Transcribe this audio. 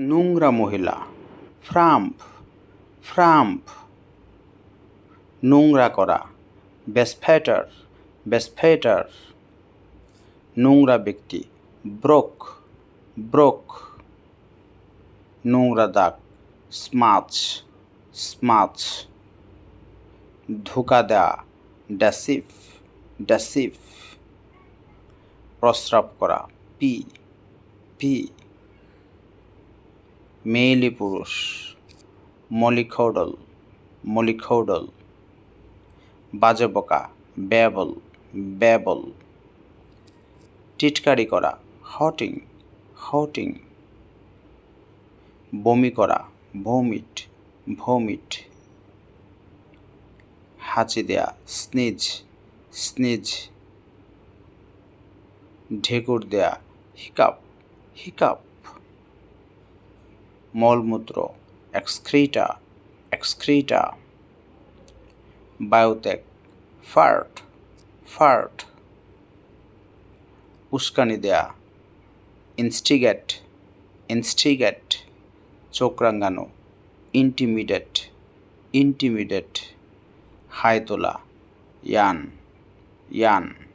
নোংরা মহিলা। ফ্রাম্প ফ্রাম্প। নোংরা করা। বেসফ্যাটার বেসফ্যাটার নোংরা ব্যক্তি, ব্রোক ব্রোক। নোংরা দাগ, স্মাচ স্মাচ। ধোকা দেওয়া ড্যাসিভ ড্যাসিভ প্রস্রাব করা, পি পি। মেয়েলি পুরুষ, মলিখৌডল মলিখৌডল বাজে বকা ব্যাবল ব্যাবল। টিটকারি করা, হটিং হটিং। বমি করা, ভমিট ভমিট। হাঁচি দেয়া, স্নিজ স্নিজ। ঢেকুর দেয়া হিকাপ হিকাপ মলমূত্র এক্সক্রিটা এক্সক্রিটা বায়োত্যাগ ফার্ট ফার্ট উস্কানি দেয়া ইনস্টিগেট ইনস্টিগেট চোখ রাঙানো ইন্টিমিডেট ইন্টিমিডেট হাই তোলা, ইয়ান ইয়ান।